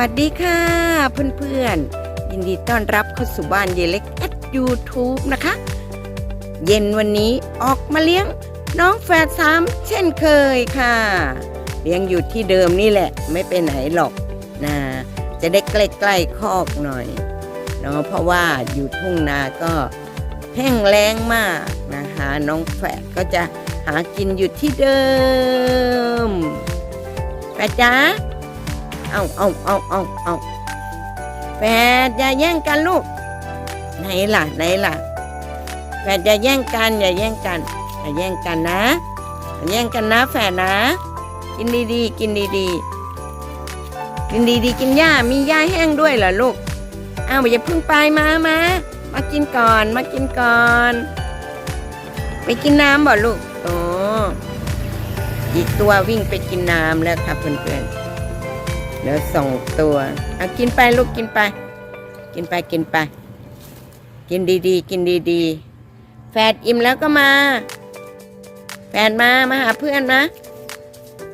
สวัสดีค่ะเพื่อนๆ ยินดีต้อนรับเข้าสู่บ้านเยเล็กแอดยูทูบนะคะ เย็นวันนี้ออกมาเลี้ยงน้องแฝดสามเช่นเคยค่ะ เลี้ยงอยู่ที่เดิมนี่แหละไม่ไปไหนหรอกนะจะได้ใกล้ๆคอกหน่อยเนาะเพราะว่าอยู่ทุ่งนาก็แห้งแล้งมากนะคะ น้องแฝดก็จะหากินอยู่ที่เดิมแฝดจ๋า เอาเอาเอาเอาเอาแฟดอย่าแย่งกันลูก ไหนล่ะ ไหนล่ะแฟดอย่าแย่งกันอย่าแย่งกันอย่าแย่งกันนะอย่าแย่งกันนะแฟดนะ กินดีๆกินดีๆกินดีๆกินหญ้ามีหญ้าแห้งด้วยเหรอลูกอ้าวอย่าพิ่งไปมามามากินก่อนมากินก่อน ไปกินน้ำบ่ลูกโอ้อีกตัววิ่งไปกินน้ำแล้วครับเพื่อนๆ เดี๋ยวส่งตัวเอากินไปลูกกินไป กินไปกินไป กินดีๆ กินดีๆ แฟดอิ่มแล้วก็มา แฟดมามาหาเพื่อนนะ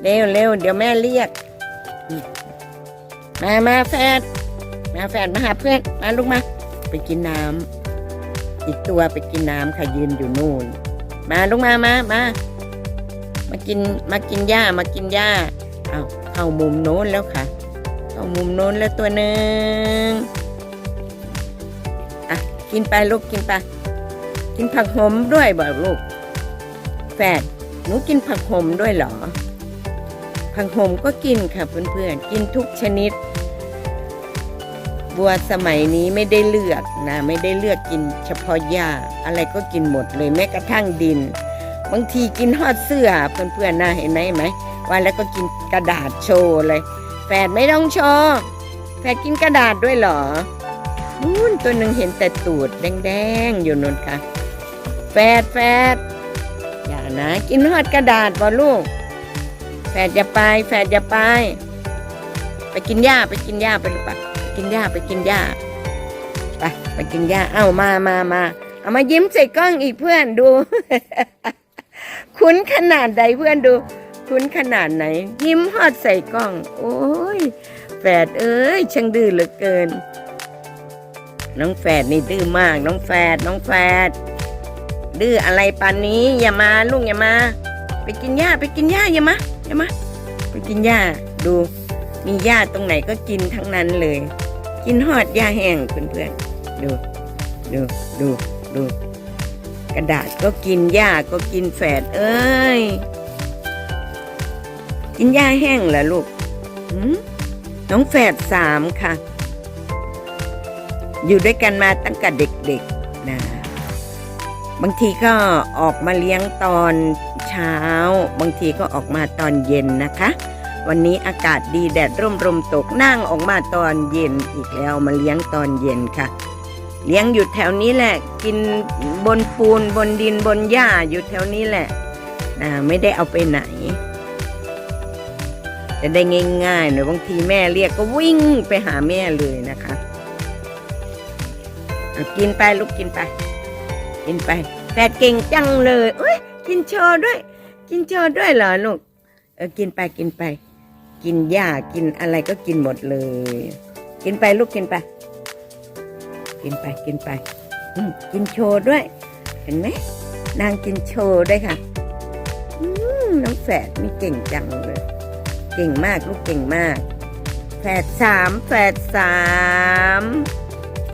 เร็วเร็วเดี๋ยวแม่เรียก มามาแฟดมาแฟดมาหาเพื่อนมาลูกมา ไปกินน้ำอีกตัวไปกินน้ำค่ะยืนอยู่นู่น มาลูกมามามามากินมากินหญ้ามากินหญ้าเอาเข้ามุมโน้นแล้วค่ะามุมโน้นแล้วตัวหนึ่งอะกินไปลูกกินไปกินผักหอมด้วยบ่ลูกแฝดหนูกินผักหอมด้วยเหรอ ผักหอมก็กินค่ะเพื่อนๆ กินทุกชนิด บัวสมัยนี้ไม่ได้เลือกนะ ไม่ได้เลือกกินเฉพาะหญ้าอะไรก็กินหมดเลยแม้กระทั่งดิน บางทีกินหอดเสื้อเพื่อนๆนะเห็นไหมไหมวันแล้วก็กินกระดาษโชว์เลย แฝดไม่ต้องโชว์แฝดกินกระดาษด้วยเหรอนู่นตัวหนึ่งเห็นแต่ตูดแดงๆ อยู่นนค่ะ แฝดแฝดอย่านะกินหอดกระดาษบ่ลูก แฝดอย่าไป แฝดอย่าไป ไปกินหญ้าไปกินหญ้าไปหรือเปล่าไปกินหญ้าไปกินหญ้าไปไปกินหญ้าเอ้ามามามาเอามายิ้มใส่กล้องอีกเพื่อนดู คุ้นขนาดใดเพื่อนดู คุ้นขนาดไหน ยิ้มฮอดใส่กล้อง โอ้ยแฝดเอ้ยช่างดื้อเหลือเกิน น้องแฝดนี่ดื้อมาก น้องแฝดน้องแฝดดื้ออะไรปานนี้ อย่ามาลูกอย่ามา ไปกินหญ้าไปกินหญ้าอย่ามาอย่ามาไปกินหญ้าดู มีหญ้าตรงไหนก็กินทั้งนั้นเลย กินหอดหญ้าแห้งเพื่อนๆดูดูดูดูกระดาษก็กินหญ้าก็กินแฝดเอ้ย กินหญ้าแห้งเหรอลูกหืมน้องแฝดสามค่ะ อยู่ด้วยกันมาตั้งแต่เด็กๆนะบางทีก็ออกมาเลี้ยงตอนเช้า บางทีก็ออกมาตอนเย็นนะคะ วันนี้อากาศดีแดดร่มรมตกนั่งออกมาตอนเย็นอีกแล้วมาเลี้ยงตอนเย็นค่ะ เลี้ยงอยู่แถวนี้แหละ กินบนปูนบนดินบนหญ้าอยู่แถวนี้แหละนะไม่ได้เอาไปไหน จะได้ง่ายๆหน่อยบางทีแม่เรียกก็วิ่งไปหาแม่เลยนะคะกินไปลูกกินไป กินไปแฝดเก่งจังเลยเอ้ยกินโชว์ด้วย กินโชว์ด้วยเหรอลูกเออกินไปกินไป กินหญ้ากินอะไรก็กินหมดเลย กินไปลูกกินไป กินไปกินไปกินโชว์ด้วย เห็นไหมนางกินโชว์ด้วยค่ะน้องแฝดนี่เก่งจังเลย เก่งมากลูกเก่งมากแฝดสามแฝดสาม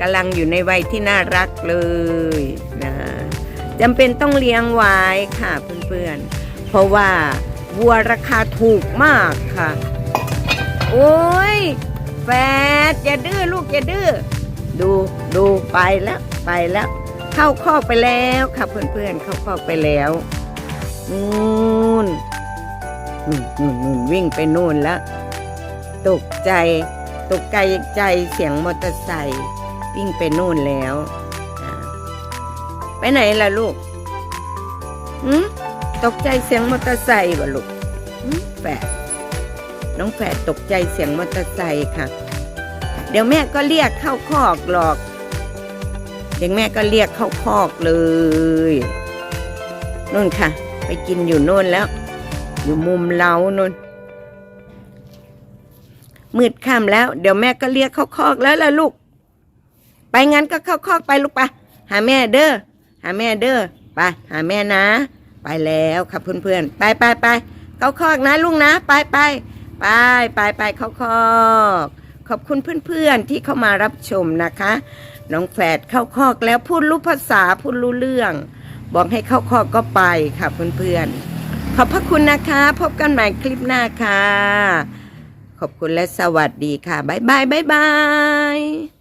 กำลังอยู่ในวัยที่น่ารักเลยนะจำเป็นต้องเลี้ยงไว้ค่ะเพื่อนๆ เพราะว่าวัวราคาถูกมากค่ะ โอ้ยแฝดอย่าดื้อลูกอย่าดื้อดูดูไปแล้วไปแล้ว เข้าคอกไปแล้วค่ะเพื่อนๆเข้าคอกไปแล้วนู่น นู่นนู่นนู่นวิ่งไปนู่นแล้ว ตกใจ ตกใจใจเสียงมอเตอร์ไซค์วิ่งไปนู่นแล้วไปไหนล่ะลูกหืมตกใจเสียงมอเตอร์ไซค์วะลูกแฝดน้องแฝดตกใจเสียงมอเตอร์ไซค์ค่ะ เดี๋ยวแม่ก็เรียกเข้าคอกหรอก เดี๋ยวแม่ก็เรียกเข้าคอกเลยนู่นค่ะ ไปกินอยู่นู่นแล้ว อยู่มุมเล้านนมืดค่ำแล้ว เดี๋ยวแม่ก็เรียกเข้าคอกแล้วล่ะลูก ไปงั้นก็เข้าคอกไปลูกไปหาแม่เด้อหาแม่เด้อไปหาแม่นะ ไปแล้วครับเพื่อนๆไปไปไปเข้าคอกนะลุงนะไปไปไปไปไปเข้าคอกขอบคุณเพื่อนๆที่เข้ามารับชมนะคะ น้องแฝดเข้าคอกแล้วพูดรู้ภาษาพูดรู้เรื่อง บอกให้เข้าคอกก็ไปค่ะเพื่อนๆ ขอบพระคุณนะคะ พบกันใหม่คลิปหน้าค่ะ ขอบคุณและสวัสดีค่ะ บ๊ายบาย บ๊ายบาย